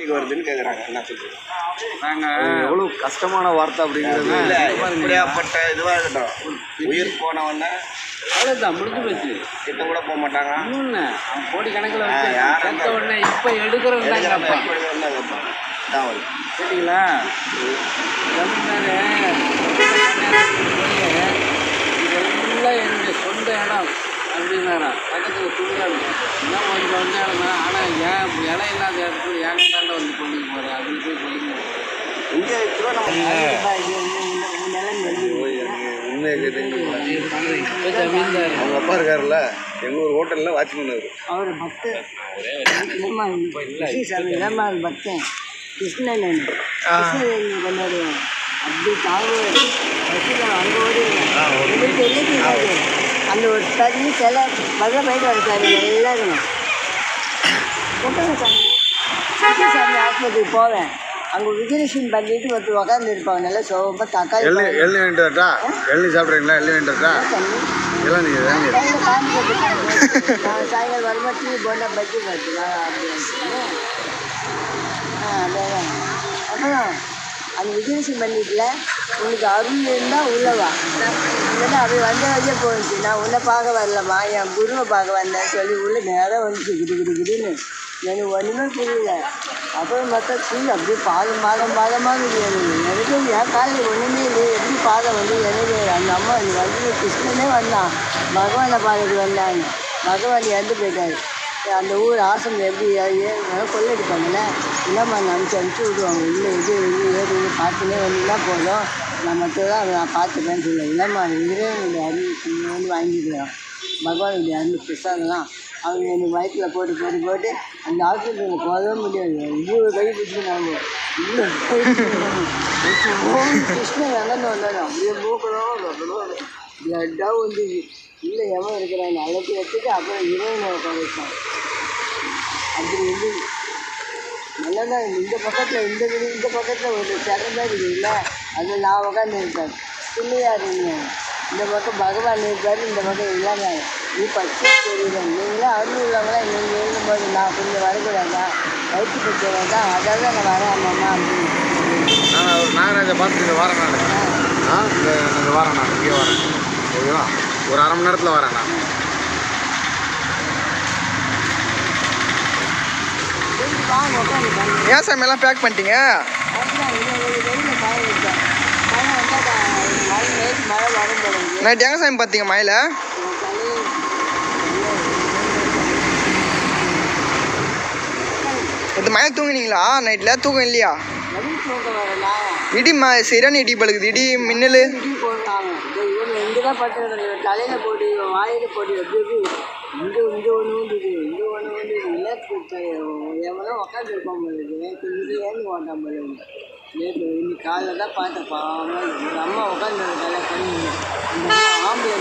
இன்னைக்கு வருதுன்னு கேட்குறாங்க என்ன சொல்றீங்க நாங்கள் எவ்வளோ கஷ்டமான வார்த்தை அப்படிங்கிறது. இல்ல இப்படியாப்பட்ட இதுவாக இருக்கட்டும். உயிர் போனவொன்னே அவ்வளோதான் முடிஞ்சு போச்சு. கிட்ட கூட போக மாட்டாங்க இன்னொன்று அவன் கோடி கணக்கில் ஆ, வச்சு யார் செத்த உடனே இப்போ எடுக்கிறவங்க தான் வரும். தமிழ்நாடு இதெல்லாம் என்னுடைய சொந்த இடம் அப்படின்னாரா? பக்கத்தில் துணியாடு என்ன கொஞ்சம் வந்த ஏன் இடம் இல்லாத இடத்துல ஏன் தாண்ட வந்து கொண்டு போகிறேன் அதுக்கு போய் கொண்டு இங்கே ஜமீன்தார் அவங்க அப்பா இருக்காருல்ல எங்கள் ஒரு ஹோட்டலில் வாட்ச்மேன் அவர். அவர் பக்தர் பக்தன். கிருஷ்ணன் கிருஷ்ணன் கொண்டாடுவோம் அப்படி பஸ்ஸில் அங்கே தெரியாது அந்த ஒரு தண்ணி சில பகல போயிட்டு வர சாமி எல்லாரும். சாமி. ஆஸ்பத்திரிக்கு போவேன். அங்கே விஜயலட்சுமி பண்ணிட்டு ஒருத்தர் உட்காந்து இருப்பாங்க நல்லா சோகமாக தக்காளி எள்ளி எள்ளி வேண்டாட்டா எள்ளி சாப்பிட்றீங்களா? எள்ளி தண்ணி எல்லாம் நீங்கள் நான் சாயங்காலம் வரும்போது டீ போண்டா பஜ்ஜி பார்த்துவா அப்படின்னு அப்புறம் அந்த விஜயலட்சுமி பண்ணிட்டுல உனக்கு அருள் இருந்தால் உள்ளவா இல்லைன்னா அப்படி வந்த வழியே நான் உன்னை பார்க்க வரலம்மா. என் குருவை பார்க்க வந்தேன்னு சொல்லி உள்ள நேரம் வந்துச்சு. கிடு கிடு கிடுன்னு. எனக்கு ஒன்றுமே புரியல அப்புறம் மற்ற கீழே அப்படியே பாதம் பாதம் பாதமாக இருக்குது எனக்கு என் காலில் ஒன்றுமே இல்லை எப்படி பாதம் வந்து எனக்கு அந்த அம்மா அந்த வழியில் கிருஷ்ணனே வந்தான் பகவானை பாதைக்கு வந்தாங்க பகவான் இறந்து போயிட்டாரு அந்த ஊர் ஆசிரமம் எப்படி ஏ- கொள்ளடிப்பாங்கல்ல இல்லைம்மா நான் அனுப்பிச்சு அனுப்பிச்சி விடுவாங்க இல்லை இது இது ஏது இது பார்த்துனே வந்தீங்கன்னா போதும் நான் மற்றதான் நான் பார்த்துப்பேன்னு சொல்லுவேன் இல்லைம்மா இதுவே அருள் வந்து வாங்கிக்கலாம் பகவானுடைய அருள் பிரசாதம்லாம் அவங்க எனக்கு வயிற்றில் போட்டு போட்டு போட்டு அந்த ஆஸ்பத்திரியில் போகவே முடியாது. இவ்வளோ கை பிடிச்சி நாங்கள் இவ்வளோ கிருஷ்ணன் இறந்து வந்தாங்க அப்படியே மூக்கணும் பிளட்டாக வந்து இல்லை எவன் இருக்கிறாங்க அழைச்சி வச்சுட்டு அப்புறம் இறைவனை உட்கார வச்சான் அப்படி வந்து நல்லா தான் இந்த பக்கத்தில் இந்த இந்த பக்கத்தில் ஒரு சிறந்தா இருக்குல்ல. அதில் நான் உட்காந்து இருப்பேன். பிள்ளையார் இருந்தேன் இந்த பக்கம் பகவான் இருப்பார் இந்த பக்கம் இல்லாம நீ பச்சை தெரியல நீங்களும் அருள் உள்ளவங்களாம் நீங்கள் இருக்கும்போது நான் கொஞ்சம் வரக்கூடாதா? வயிற்று பிரச்சனை தான் அதாவது நான் வரேன் அம்மா அப்படின்னு. நான் ஒரு நாகராஜை பார்த்துட்டு இங்க வரேன் நான். ஆ இந்த இந்த வரேன் நான் இங்கே வரேன். ஓகேவா? ஒரு அரை மணி நேரத்தில் வரேன் நான். ஏன் சாமி எல்லாம் பேக் பண்ணிட்டீங்க? நைட் எங்க சாமி பார்த்தீங்க மயில? இது மயில் தூங்குனீங்களா? நைட்டில் தூக்கம் இல்லையா? இடி ம சரியான இடி பழுகுது. இடி மின்னல். தலையில் போட்டு வாயில் போட்டு இங்கே இங்கே ஒன்று வந்துது இங்கே ஒன்று வந்து நேற்று எவனோ உட்காந்து இருப்பான் போலுது நேற்று இங்கே ஏறி ஓட்டான் போலுது நேற்று இன்னைக்கு காலைல தான் பார்த்தேன் பாவம் எங்கள் அம்மா உட்காந்து தலை பண்ணி அந்த அம்மா ஆம்பளை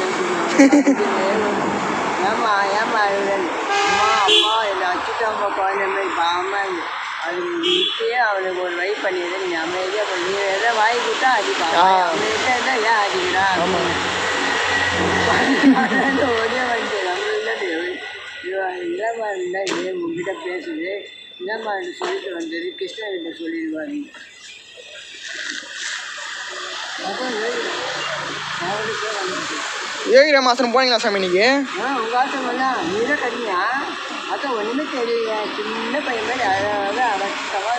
ஏமா ஏமா அழுதேன் அம்மா அப்பா அச்சுட்டாம்மா குழந்தை பாவமாக அது இப்பயே அவனுக்கு ஒரு வழி பண்ணிடுது நீ அமைதியாக போய் நீ எதை வாங்கி கொடுத்தா அடிப்பான் அமைதியாக இருந்தால் ஏன் அடிக்கிறா? ஒரே வந்து இளமா இருந்தால் இதே உங்ககிட்ட பேசுது. இளமா சொல்லிட்டு வந்தது கிருஷ்ணகிட்ட வந்துச்சு ஏகிற மாதம் போனீங்களா சாமி இன்னைக்கு? ஆ உங்கள் ஆட்டமெல்லாம் நீ தான் கட்டியா அதான் ஒன்றுமே தெரியல சின்ன பையன் மாதிரி அழகாக அடக்கமாக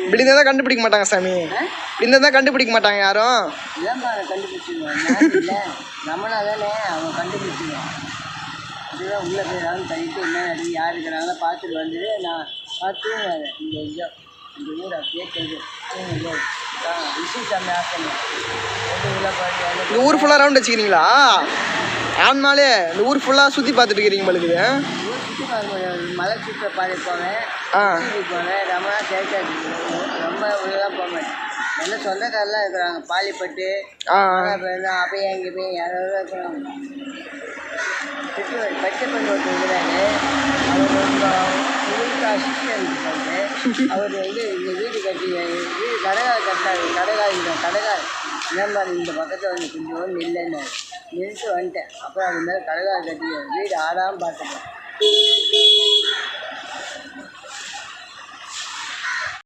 இப்படி இருந்தால் கண்டுபிடிக்க மாட்டாங்க சாமி. இப்படி இருந்தால் தான் கண்டுபிடிக்க மாட்டாங்க யாரும். இளம்பா அதை கண்டுபிடிச்சிடுவான் இல்லை. நம்மளா தானே அவன் கண்டுபிடிச்சிடுவான் அதுதான் உள்ளே போய் ஏதாவது தள்ளிட்டு என்ன நடக்குது யார் இருக்கிறாங்களோ பார்த்துட்டு வந்துட்டு நான் பார்த்து இந்த ஐயோ இந்த ஊர் அப்படியே தெரியும் விஷயம் சாமி இந்த ஊர் ஃபுல்லாக ரவுண்ட் வச்சுக்கிறீங்களா? ஆன்மாலே இந்த ஊர் ஃபுல்லாக சுற்றி பார்த்துட்டு இருக்கிறீங்க முடியாது மலை சுற்ற பாதை போவேன். ஆ. போவேன். ரொம்ப சேர்க்காது ரொம்ப உள்ளலாம் போக மாட்டேன். நல்ல சொந்தக்காரெலாம் இருக்கிறாங்க. பாலிப்பட்டு ஆ. அப்பயே அங்கே போய் யாராவது இருக்கிறாங்க. பச்சை பண்ண ஒருத்தர் இருக்கிறாரு. அவர் அசிஸ்டன்ட் அவர் வந்து இந்த வீடு கட்டி வீடு கடைகால் கட்டினாரு கடைகால் இந்த கடைகால் இந்த மாதிரி இந்த பக்கத்தில் வந்து கொஞ்சம் நில்லுன்னு நிறுத்து வந்துட்டேன். அப்புறம் அது மாதிரி கடலாக கட்டி வீடு ஆடாமல் பார்த்துட்டேன்.